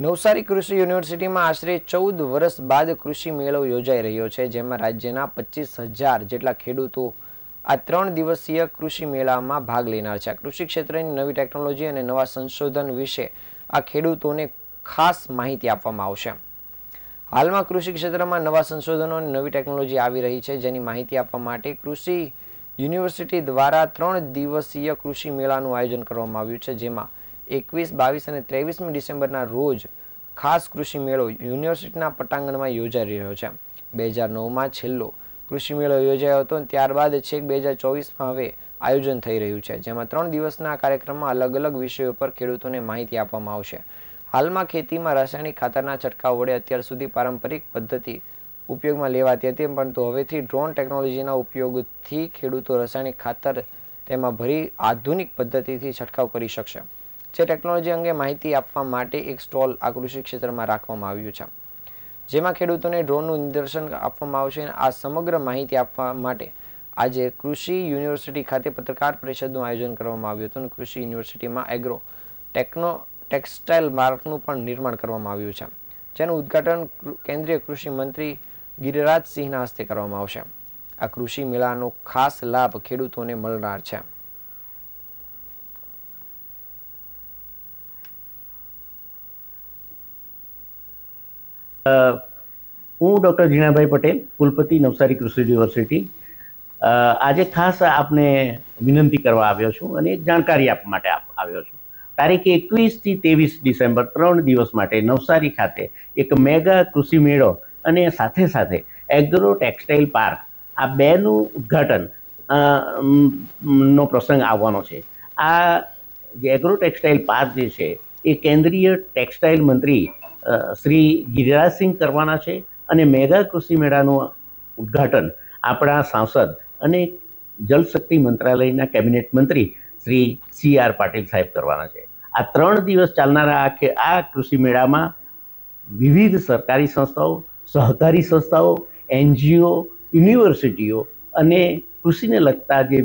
નવસારી કૃષિ યુનિવર્સિટીમાં આશરે ચૌદ વર્ષ બાદ કૃષિ મેળો યોજાઈ રહ્યો છે, જેમાં રાજ્યના પચીસ હજાર જેટલા ખેડૂતો આ ત્રણ દિવસીય કૃષિ મેળામાં ભાગ લેનાર છે. કૃષિ ક્ષેત્રની નવી ટેકનોલોજી અને નવા સંશોધન વિશે આ ખેડૂતોને ખાસ માહિતી આપવામાં આવશે. હાલમાં કૃષિ ક્ષેત્રમાં નવા સંશોધનો અને નવી ટેકનોલોજી આવી રહી છે, જેની માહિતી આપવા માટે કૃષિ યુનિવર્સિટી દ્વારા ત્રણ દિવસીય કૃષિ મેળાનું આયોજન કરવામાં આવ્યું છે, જેમાં એકવીસ, બાવીસ અને ત્રેવીસમી ડિસેમ્બરના રોજ ખાસ કૃષિ મેળો યુનિવર્સિટીના પટાંગણમાં યોજાઈ રહ્યો છે. બે હજાર નવમાં છેલ્લો કૃષિ મેળો યોજાયો હતો ત્યારબાદ છેક બે હજાર ચોવીસમાં હવે આયોજન થઈ રહ્યું છે. જેમાં ત્રણ દિવસના કાર્યક્રમમાં અલગ અલગ વિષયો પર ખેડૂતોને માહિતી આપવામાં આવશે. હાલમાં ખેતીમાં રાસાયણિક ખાતરના છંટકાવ વડે અત્યાર સુધી પારંપરિક પદ્ધતિ ઉપયોગમાં લેવાતી હતી, પરંતુ હવેથી ડ્રોન ટેકનોલોજીના ઉપયોગથી ખેડૂતો રાસાયણિક ખાતર તેમાં ભરી આધુનિક પદ્ધતિથી છંટકાવ કરી શકશે. જે ટેકનોલોજી અંગે માહિતી આપવા માટે એક સ્ટોલ આ કૃષિ ક્ષેત્રમાં રાખવામાં આવ્યું છે. જેમાં ખેડૂતોને ડ્રોનનું નિદર્શન આપવામાં આવશે અને આ સમગ્ર માહિતી આપવા માટે આજે કૃષિ યુનિવર્સિટી ખાતે પત્રકાર પરિષદનું આયોજન કરવામાં આવ્યું હતું અને કૃષિ યુનિવર્સિટીમાં એગ્રો ટેકનો ટેક્સટાઇલ માર્કનું પણ નિર્માણ કરવામાં આવ્યું છે. જેનું ઉદ્ઘાટન કેન્દ્રીય કૃષિ મંત્રી ગિરિરાજસિંહના હસ્તે કરવામાં આવશે. આ કૃષિ મેળાનો ખાસ લાભ ખેડૂતોને મળનાર છે. હું ડૉક્ટર જીણાભાઈ પટેલ, કુલપતિ નવસારી કૃષિ યુનિવર્સિટી. આજે ખાસ આપને વિનંતી કરવા આવ્યો છું અને એક જાણકારી આપવા માટે આવ્યો છું. તારીખ એકવીસથી ત્રેવીસ ડિસેમ્બર, ત્રણ દિવસ માટે નવસારી ખાતે એક મેગા કૃષિ મેળો અને સાથે સાથે એગ્રો ટેક્સટાઇલ પાર્ક આ બેનું ઉદ્ઘાટન નો પ્રસંગ આવવાનો છે. આ એગ્રો ટેક્સટાઇલ પાર્ક જે છે, એ કેન્દ્રીય ટેક્સટાઇલ મંત્રી શ્રી ગિરિરાજસિંહ કરવાના છે અને મેગા કૃષિ મેળાનું ઉદ્ઘાટન આપણા સાંસદ અને જલશક્તિ મંત્રાલયના કેબિનેટ મંત્રી શ્રી સી આર પાટીલ સાહેબ કરવાના છે. આ ત્રણ દિવસ ચાલનારા આ આ કૃષિ મેળામાં વિવિધ સરકારી સંસ્થાઓ, સહકારી સંસ્થાઓ, એનજીઓ, યુનિવર્સિટીઓ અને કૃષિને લગતા જે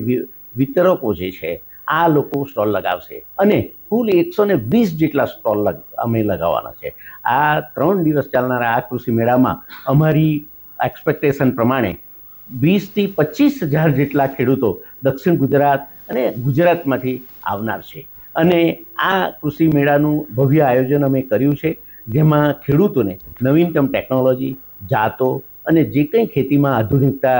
વિતરકો જે છે આ લોકો સ્ટોલ લગાવશે. અને કુલ એકસો ને વીસ જેટલા સ્ટોલ અમે લગાવવાના છે. આ ત્રણ દિવસ ચાલનારા આ કૃષિ મેળામાં અમારી એક્સપેક્ટેશન પ્રમાણે વીસથી પચીસ હજાર જેટલા ખેડૂતો દક્ષિણ ગુજરાત અને ગુજરાતમાંથી આવનાર છે. અને આ કૃષિ મેળાનું ભવ્ય આયોજન અમે કર્યું છે, જેમાં ખેડૂતોને નવીનતમ ટેકનોલોજી જાતો અને જે કંઈ ખેતીમાં આધુનિકતા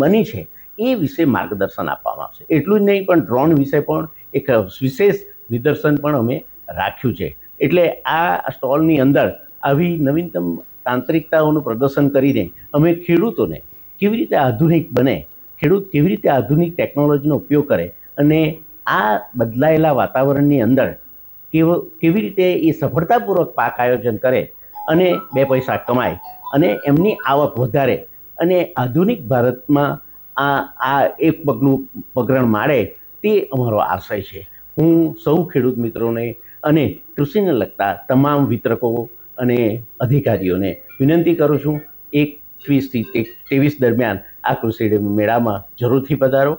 બની છે એ વિશે માર્ગદર્શન આપવામાં આવશે. એટલું જ નહીં, પણ ડ્રોન વિશે પણ એક વિશેષ નિદર્શન પણ અમે રાખ્યું છે. એટલે આ સ્ટોલની અંદર આવી નવીનતમ તાંત્રિકતાઓનું પ્રદર્શન કરીને અમે ખેડૂતોને કેવી રીતે આધુનિક બને, ખેડૂત કેવી રીતે આધુનિક ટેકનોલોજીનો ઉપયોગ કરે અને આ બદલાયેલા વાતાવરણની અંદર કેવો, કેવી રીતે એ સફળતાપૂર્વક પાક આયોજન કરે અને બે પૈસા કમાય અને એમની આવક વધારે અને આધુનિક ભારતમાં આ આ એક પગલું પગરણ મારે તે અમારો આશય છે. હું સૌ ખેડૂત મિત્રોને અને કૃષિને લગતા તમામ વિતરકો અને અધિકારીઓને વિનંતી કરું છું, એકવીસથી ત્રેવીસ દરમિયાન આ કૃષિ મેળામાં જરૂરથી પધારો.